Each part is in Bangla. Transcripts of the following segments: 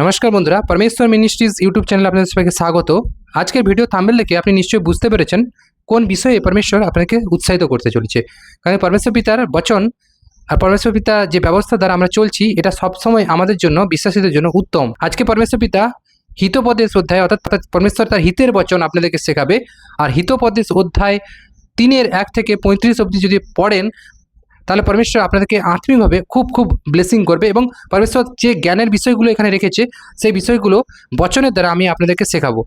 নমস্কার বন্ধুরা পরমেশ্বর মিনিস্ট্রিজ ইউটিউব চ্যানেলে আপনাদের সবাইকে স্বাগত। আজকের ভিডিও থাম্বেল দেখে আপনি নিশ্চয়ই বুঝতে পেরেছেন কোন বিষয়ে পরমেশ্বর আপনাকে উৎসাহিত করতে চলেছে। কারণ পরমেশ্বর পিতার বচন আর পরমেশ্বর পিতা যে ব্যবস্থা দ্বারা আমরা চলছি, এটা সবসময় আমাদের জন্য, বিশ্বাসীদের জন্য উত্তম। আজকে পরমেশ্বর পিতা হিতোপদেশ অধ্যায়, অর্থাৎ পরমেশ্বর তার হিতের বচন আপনাদেরকে শেখাবে। আর হিতোপদেশ অধ্যায় তিনের এক থেকে পঁয়ত্রিশ অবধি যদি পড়েন তাহলে পরমেশ্বর আপনাদেরকে আত্মিকভাবে খুব খুব ব্লেসিং করবে এবং পরমেশ্বর যে জ্ঞানের বিষয়গুলো এখানে রেখেছে, সেই বিষয়গুলো বচনের দ্বারা আমি আপনাদেরকে শেখাবো।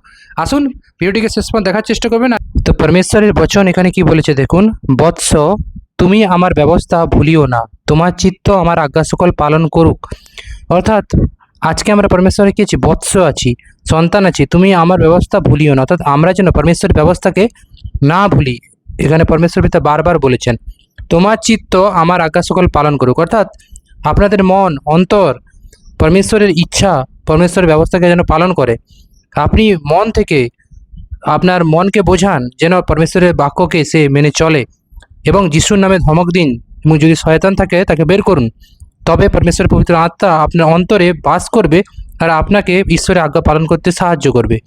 আসুন, ভিডিওটিকে শেষ পর্যন্ত দেখার চেষ্টা করবেন। তো পরমেশ্বরের বচন এখানে কি বলেছে দেখুন, বৎস, তুমি আমার ব্যবস্থা ভুলিও না, তোমার চিত্ত আমার আজ্ঞা সকল পালন করুক। অর্থাৎ, আজকে আমরা পরমেশ্বরে কি আছি? বৎস আছি, সন্তান আছি, তুমি আমার ব্যবস্থা ভুলিও না। অর্থাৎ আমরা যেন পরমেশ্বরের ব্যবস্থাকে না ভুলি। এখানে পরমেশ্বর পিতা বারবার বলেছেন তোমার চিত্ত আমার আজ্ঞা সকল পালন করুক। অর্থাৎ আপনাদের মন, অন্তর, পরমেশ্বরের ইচ্ছা, পরমেশ্বরের ব্যবস্থাকে যেন পালন করে। আপনি মন থেকে আপনার মনকে বোঝান যেন পরমেশ্বরের বাক্যকে সে মেনে চলে এবং যিশুর নামে ধমক দিন এবং যদি শয়তান থাকে তাকে বের করুন। তবে পরমেশ্বরের পবিত্র আত্মা আপনার অন্তরে বাস করবে আর আপনাকে ঈশ্বরের আজ্ঞা পালন করতে সাহায্য করবে।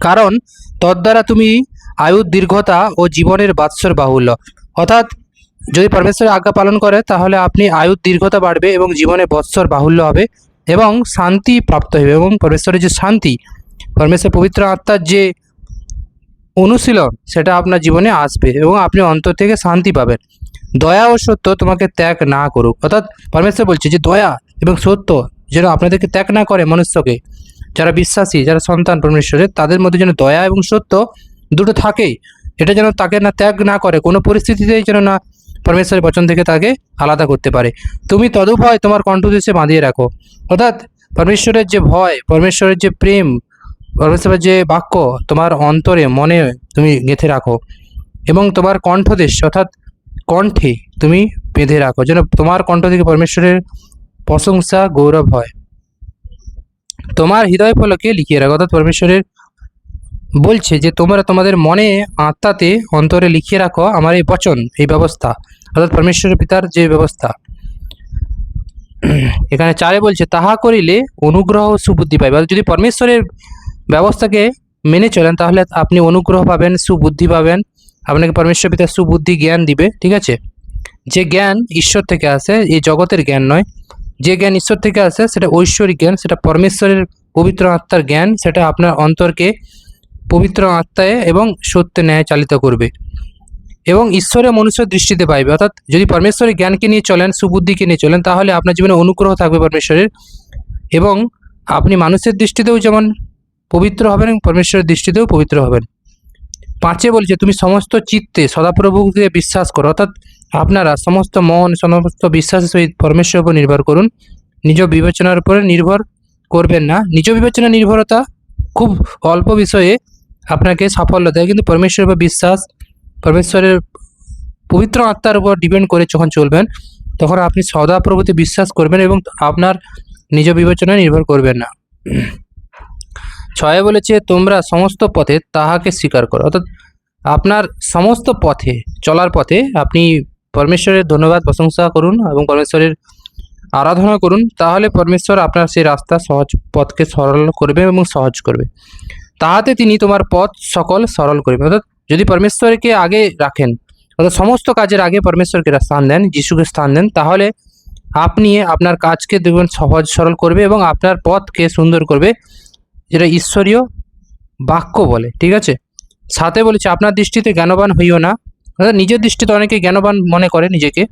কারণ তদ্বারা তুমি আয়ুর দীর্ঘতা ও জীবনের বাৎসর বাহুল্য। অর্থাৎ যদি পরমেশ্বরের আজ্ঞা পালন করে, তাহলে আপনি আয়ুর দীর্ঘতা বাড়বে এবং জীবনে বৎসর বাহুল্য হবে এবং শান্তি প্রাপ্ত হবে এবং পরমেশ্বরের যে শান্তি, পরমেশ্বর পবিত্র আত্মার যে অনুশীলন, সেটা আপনার জীবনে আসবে এবং আপনি অন্তর থেকে শান্তি পাবেন। দয়া ও সত্য তোমাকে ত্যাগ না করুক। অর্থাৎ পরমেশ্বর বলছে যে দয়া এবং সত্য যেন আপনাদেরকে ত্যাগ না করে মনুষ্যকে, যারা বিশ্বাসী, যারা সন্তান পরমেশ্বরের, তাদের মধ্যে যেন দয়া এবং সত্য দুটো থাকেই। এটা যেন তাকে না ত্যাগ না করে, কোনো পরিস্থিতিতেই যেন না পরমেশ্বরের বচন থেকে তাকে আলাদা করতে পারে। তুমি তদুভয় তোমার কণ্ঠদেশে বাঁধিয়ে রাখো। অর্থাৎ পরমেশ্বরের যে ভয়, পরমেশ্বরের যে প্রেম, পরমেশ্বরের যে বাক্য, তোমার অন্তরে, মনে তুমি গেঁথে রাখো। এবং তোমার কণ্ঠদেশ, অর্থাৎ কণ্ঠে তুমি বেঁধে রাখো, যেন তোমার কণ্ঠ থেকে পরমেশ্বরের প্রশংসা, গৌরব হয়। তোমার হৃদয় ফলকে লিখিয়ে রাখো, অর্থাৎ পরমেশ্বরের বলছে যে, তোমরা তোমাদের মনে আত্মাতে অন্তরে লিখিয়ে রাখো আমার এই বচন, এই ব্যবস্থা। অর্থাৎ পরমেশ্বরের পিতার যে ব্যবস্থা। এখানে চারে বলছে, তাহা করিলে অনুগ্রহ সুবুদ্ধি পাইবে। যদি পরমেশ্বরের ব্যবস্থাকে মেনে চলেন, তাহলে আপনি অনুগ্রহ পাবেন, সুবুদ্ধি পাবেন। আপনাকে পরমেশ্বর পিতার সুবুদ্ধি জ্ঞান দিবে, ঠিক আছে? যে জ্ঞান ঈশ্বর থেকে আসে, এই জগতের জ্ঞান নয়। যে জ্ঞান ঈশ্বর থেকে আসে, সেটা ঐশ্বরিক জ্ঞান, সেটা পরমেশ্বরের পবিত্র আত্মার জ্ঞান, সেটা আপনার অন্তরকে পবিত্র আত্মায় এবং সত্যে ন্যায় চালিত করবে। এবং ঈশ্বরের মনুষ্যের দৃষ্টিতে পাইবে। অর্থাৎ যদি পরমেশ্বরের জ্ঞানকে নিয়ে চলেন, সুবুদ্ধিকে নিয়ে চলেন, তাহলে আপনার জীবনে অনুগ্রহ থাকবে পরমেশ্বরের। এবং আপনি মানুষের দৃষ্টিতেও যেমন পবিত্র হবেন এবং পরমেশ্বরের দৃষ্টিতেও পবিত্র হবেন। পাঁচে বলছে, তুমি সমস্ত চিত্তে সদাপ্রভুকে বিশ্বাস করো। অর্থাৎ আপনারা সমস্ত মন, সমস্ত বিশ্বাসের সহিত পরমেশ্বরের উপর নির্ভর করুন। নিজ বিবেচনার উপরে নির্ভর করবেন না। নিজ বিবেচনা নির্ভরতা খুব অল্প বিষয়ে আপনাকে সাফল্য দেয়। কিন্তু পরমেশ্বরের উপর বিশ্বাস, পরমেশ্বরের পবিত্র আত্মার উপর ডিপেন্ড করে যখন চলবেন, তখন আপনি সদা সদাপ্রভুতে বিশ্বাস করবেন এবং আপনার নিজ বিবেচনায় নির্ভর করবেন না। ছয়ে বলেছে, তোমরা সমস্ত পথে তাহাকে স্বীকার করো। অর্থাৎ আপনার সমস্ত পথে, চলার পথে আপনি পরমেশ্বরের ধন্যবাদ, প্রশংসা করুন এবং পরমেশ্বরের আরাধনা করুন। তাহলে পরমেশ্বর আপনার সেই রাস্তা সহজ পথকে সরল করবে এবং সহজ করবে। তাহাতে তিনি তোমার পথ সকল সরল করবে। অর্থাৎ যদি পরমেশ্বরকে আগে রাখেন, অর্থাৎ সমস্ত কাজের আগে পরমেশ্বরকে স্থান দেন, যিশুকে স্থান দেন, তাহলে আপনি আপনার কাজকে দেখবেন সহজ সরল করবে এবং আপনার পথকে সুন্দর করবে। যেটা ঈশ্বরীয় বাক্য বলে, ঠিক আছে? সাথে বলেছে, আপনার দৃষ্টিতে জ্ঞানবান হইও না। অর্থাৎ নিজের দৃষ্টিতে অনেকে জ্ঞানবান মনে করে নিজেকে।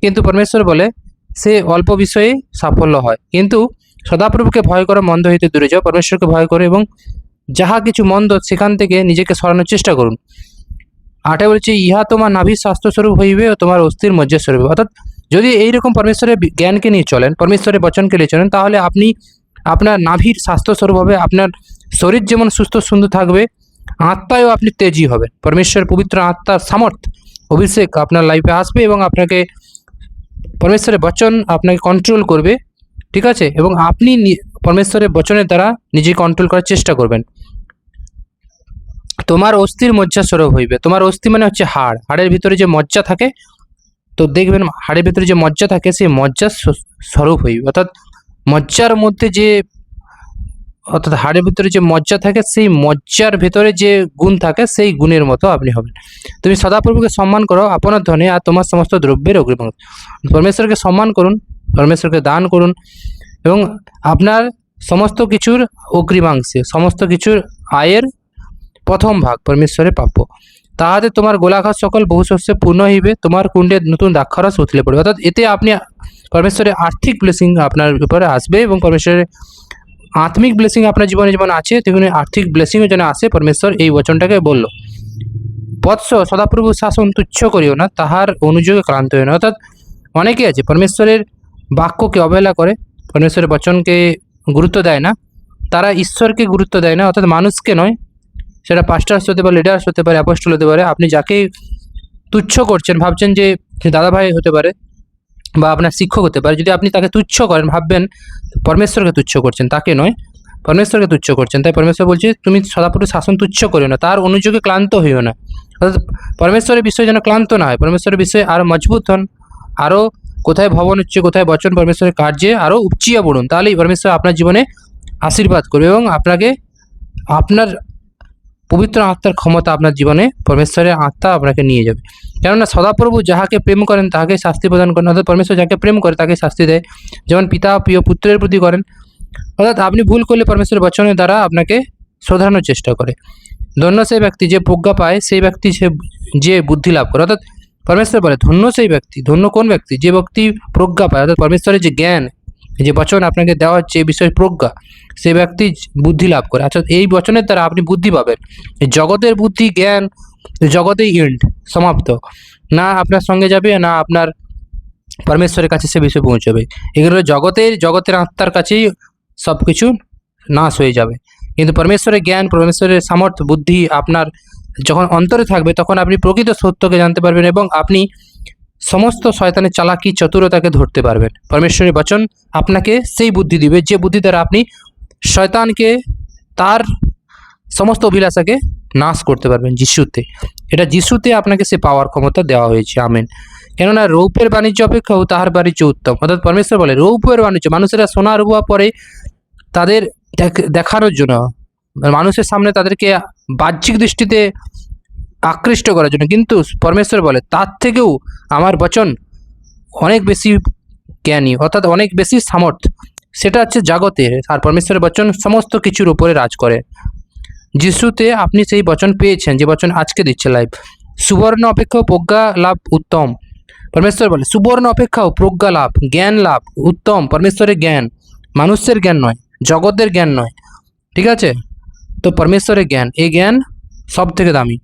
কিন্তু পরমেশ্বর বলে, সে অল্প বিষয়ে সাফল্য হয়। কিন্তু সদাপ্রভুকে ভয় করে, মন্দ হইতে দূরে যাও। পরমেশ্বরকে ভয় করে এবং যাহা কিছু মন্দ সেখান থেকে নিজেকে সরানোর চেষ্টা করুন। আটে বলছে, ইহা তোমার নাভির স্বাস্থ্যস্বরূপ হইবে ও তোমার অস্থির মজ্জাস্বরূপ। অর্থাৎ যদি এইরকম পরমেশ্বরের জ্ঞানকে নিয়ে চলেন, পরমেশ্বরের বচনকে নিয়ে চলেন, তাহলে আপনি আপনার নাভির স্বাস্থ্যস্বরূপ হবে, আপনার শরীর যেমন সুস্থ সুন্দর থাকবে, আত্মায়ও আপনি তেজি হবেন। পরমেশ্বর পবিত্র আত্মার সামর্থ্য, অভিষেক আপনার লাইফে আসবে এবং আপনাকে, পরমেশ্বরের বচন আপনাকে কন্ট্রোল করবে, ঠিক আছে? এবং আপনি পরমেশ্বরের বচনের দ্বারা নিজে কন্ট্রোল করার চেষ্টা করবেন। তোমার অস্থির মজ্জা স্বরূপ হইবে। তোমার অস্থি মানে হচ্ছে হাড়। হাড়ের ভিতরে যে মজ্জা থাকে, তো দেখবেন হাড়ের ভিতরে যে মজ্জা থাকে, সেই মজ্জা স্বরূপ হইবে। অর্থাৎ মজ্জার মধ্যে যে, অর্থাৎ হাড়ের ভিতরে যে মজ্জা থাকে, সেই মজ্জার ভেতরে যে গুণ থাকে, সেই গুণের মতো আপনি হবেন। তুমি সদাপ্রভুকে সম্মান করো, আপনার ধনে আর তোমার সমস্ত দ্রব্যের অগ্রিমাংশ পরমেশ্বরকে সম্মান করুন, পরমেশ্বরকে দান করুন এবং আপনার সমস্ত কিছুর অগ্রিমাংশে, সমস্ত কিছুর আয়ের প্রথম ভাগ পরমেশ্বরের প্রাপ্য। তাহাতে তোমার গোলাঘাত সকল বহু শস্যে পূর্ণ হইবে, তোমার কুণ্ডে নতুন দ্রাক্ষারস উতলে পড়বে। অর্থাৎ এতে আপনি পরমেশ্বরের আর্থিক ব্লেসিং আপনার উপরে আসবে এবং পরমেশ্বরের আত্মিক ব্লেসিং আপনার জীবনে যেমন আছে, তেমনি আর্থিক ব্লেসিংও যেন আসে, পরমেশ্বর এই বচনটাকে বলল। বৎস সদাপ্রভু শাসন তুচ্ছ করিও না, তাহার অনুযোগে ক্লান্ত হইও না। অর্থাৎ অনেকে আছে, পরমেশ্বরের বাক্যকে অবহেলা করে পরমেশ্বরের বচনকে গুরুত্ব দেয় না, তারা ঈশ্বরকে গুরুত্ব দেয় না, অর্থাৎ মানুষকে নয়, সেটা পাস্টার্স হতে পারে লিডার্স হতে পারে অ্যাপোস্টল হতে পারে, আপনি যাকে তুচ্ছ করছেন, ভাবছেন যে দাদাভাই হতে পারে বা আপনার শিক্ষক হতে পারে, যদি আপনি তাকে তুচ্ছ করেন, ভাববেন পরমেশ্বরকে তুচ্ছ করছেন, তাকে নয়, পরমেশ্বরকে তুচ্ছ করছেন, তাই পরমেশ্বর বলছে, তুমি সদাপুরু শাসন তুচ্ছ করিও না, তার অনুযোগে ক্লান্ত হইও না। অর্থাৎ পরমেশ্বরের বিষয়ে যেন ক্লান্ত না হয়, পরমেশ্বরের বিষয়ে আরও মজবুত হন আরও কোথায় ভবন হচ্ছে, কোথায় বচন, পরমেশ্বরের কার্যে আরও উপচিয়ে পড়ুন, তাহলেই পরমেশ্বর আপনার জীবনে আশীর্বাদ করবে এবং আপনাকে আপনার পবিত্র আত্মার ক্ষমতা আপনার জীবনে পরমেশ্বরের আত্মা আপনাকে নিয়ে যাবে। কেননা সদাপ্রভু যাহাকে প্রেম করেন, তাহাকে শাস্তি প্রদান করেন, অর্থাৎ পরমেশ্বর যাকে প্রেম করে, তাকে শাস্তি দেয়। যেমন পিতা প্রিয় পুত্রের প্রতি করেন। অর্থাৎ আপনি ভুল করলে পরমেশ্বরের বচনের দ্বারা আপনাকে শোধরানোর চেষ্টা করে। ধন্য সেই ব্যক্তি যে প্রজ্ঞা পায়, সেই ব্যক্তি সে যে বুদ্ধি লাভ করে। অর্থাৎ পরমেশ্বর বলে, ধন্য সেই ব্যক্তি, ধন্য কোন ব্যক্তি? যে ব্যক্তি প্রজ্ঞা পায়। অর্থাৎ পরমেশ্বরের যে জ্ঞান, যে বচন আপনাকে দেওয়া হচ্ছে, এই বিষয়ে প্রজ্ঞা সে ব্যক্তি বুদ্ধি লাভ করে। অর্থাৎ এই বচনের দ্বারা আপনি বুদ্ধি পাবেন। জগতের বুদ্ধি, জ্ঞান জগতেই ইন্ড সমাপ্ত। না আপনার সঙ্গে যাবে, না আপনার পরমেশ্বরের কাছে সে বিষয় পৌঁছবে। এগুলো জগতের জগতের আত্মার কাছেই সব কিছু নাশ হয়ে যাবে। কিন্তু পরমেশ্বরের জ্ঞান, পরমেশ্বরের সামর্থ্য, বুদ্ধি আপনার যখন অন্তরে থাকবে তখন আপনি প্রকৃত সত্যকে জানতে পারবেন এবং আপনি সমস্ত শয়তানের চালাকি চতুরতাকে ধরতে পারবেন। পরমেশ্বরের বচন আপনাকে সেই বুদ্ধি দিবে, যে বুদ্ধি দ্বারা আপনি শয়তানকে তার সমস্ত অভিলাষাকে নাশ করতে পারবেন যিশুতে। এটা যিশুতে আপনাকে সে পাওয়ার ক্ষমতা দেওয়া হয়েছে। আমেন। কেননা রৌপের বাণিজ্য অপেক্ষাও তাহার বাণিজ্য উত্তম। অর্থাৎ পরমেশ্বর বলে রৌপের বাণিজ্য, মানুষেরা সোনা রুয়া পরে তাদের দেখানোর জন্য, মানুষের সামনে তাদেরকে বাহ্যিক দৃষ্টিতে আকৃষ্ট করার জন্য। কিন্তু পরমেশ্বর বলে, তার থেকেও আমার বচন অনেক বেশি জ্ঞানী, অর্থাৎ অনেক বেশি সামর্থ্য। সেটা হচ্ছে জগতের আর পরমেশ্বরের বচন সমস্ত কিছুর উপরে রাজ করে। যিশুতে আপনি সেই বচন পেয়েছেন, যে বচন আজকে দিচ্ছে লাইভ। সুবর্ণ অপেক্ষাও প্রজ্ঞা লাভ উত্তম। পরমেশ্বর বলে, সুবর্ণ অপেক্ষাও প্রজ্ঞা লাভ, জ্ঞান লাভ উত্তম। পরমেশ্বরের জ্ঞান মানুষের জ্ঞান নয়, জগতের জ্ঞান নয়। ঠিক আছে? তো পরমেশ্বরের জ্ঞান, এই জ্ঞান সব থেকে দামি।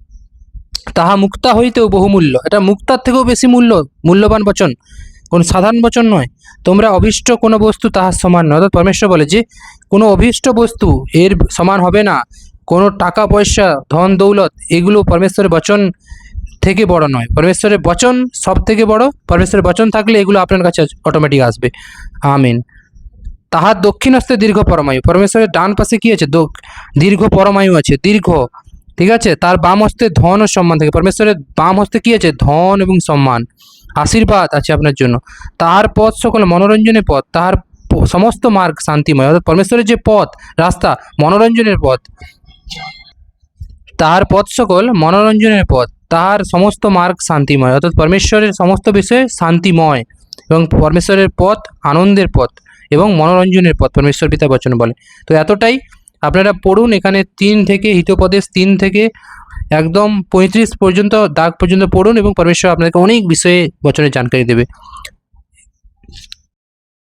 তাহা মুক্তা হইতেও বহুমূল্য। এটা মুক্তার থেকেও বেশি মূল্য, মূল্যবান বচন। কোন সাধারণ বচন নয়। তোমরা অভীষ্ট কোনো বস্তু তাহার সমান নয়। অর্থাৎ পরমেশ্বর বলে যে, কোনো অভীষ্ট বস্তু এর সমান হবে না। কোনো টাকা, পয়সা, ধন, দৌলত, এগুলো পরমেশ্বরের বচন থেকে বড় নয়। পরমেশ্বরের বচন সব থেকে বড়। পরমেশ্বরের বচন থাকলে এগুলো আপনার কাছে অটোমেটিক আসবে। আমিন। তাহার দক্ষিণ হস্তে দীর্ঘ পরমায়ু। পরমেশ্বরের ডান পাশে কি আছে? দীর্ঘ পরমায়ু আছে, দীর্ঘ। ঠিক আছে? তার বাম হস্তে ধন ও সম্মান থাকে। পরমেশ্বরের বাম হস্তে কি আছে? ধন এবং সম্মান। আশীর্বাদ আছে আপনার জন্য। তাহার পথ সকল মনোরঞ্জনের পথ। তাহার সমস্ত মার্গ শান্তিময়। অর্থাৎ পরমেশ্বরের যে পথ, রাস্তা, মনোরঞ্জনের পথ, তাহার পথ সকল মনোরঞ্জনের পথ। তাহার সমস্ত মার্গ শান্তিময়। অর্থাৎ পরমেশ্বরের সমস্ত বিষয়ে শান্তিময় এবং পরমেশ্বরের পথ আনন্দের পথ। এবং মনোরঞ্জনের পথ। পরমেশ্বর পিতা বচন বলে। তো এতটাই, আপনারা পড়ুন এখানে তিন থেকে, হিতোপদেশ তিন থেকে, একদম পঁয়ত্রিশ পর্যন্ত, দাগ পর্যন্ত পড়ুন এবং পরমেশ্বর আপনাদেরকে অনেক বিষয়ে বচনের জানকারি দেবে।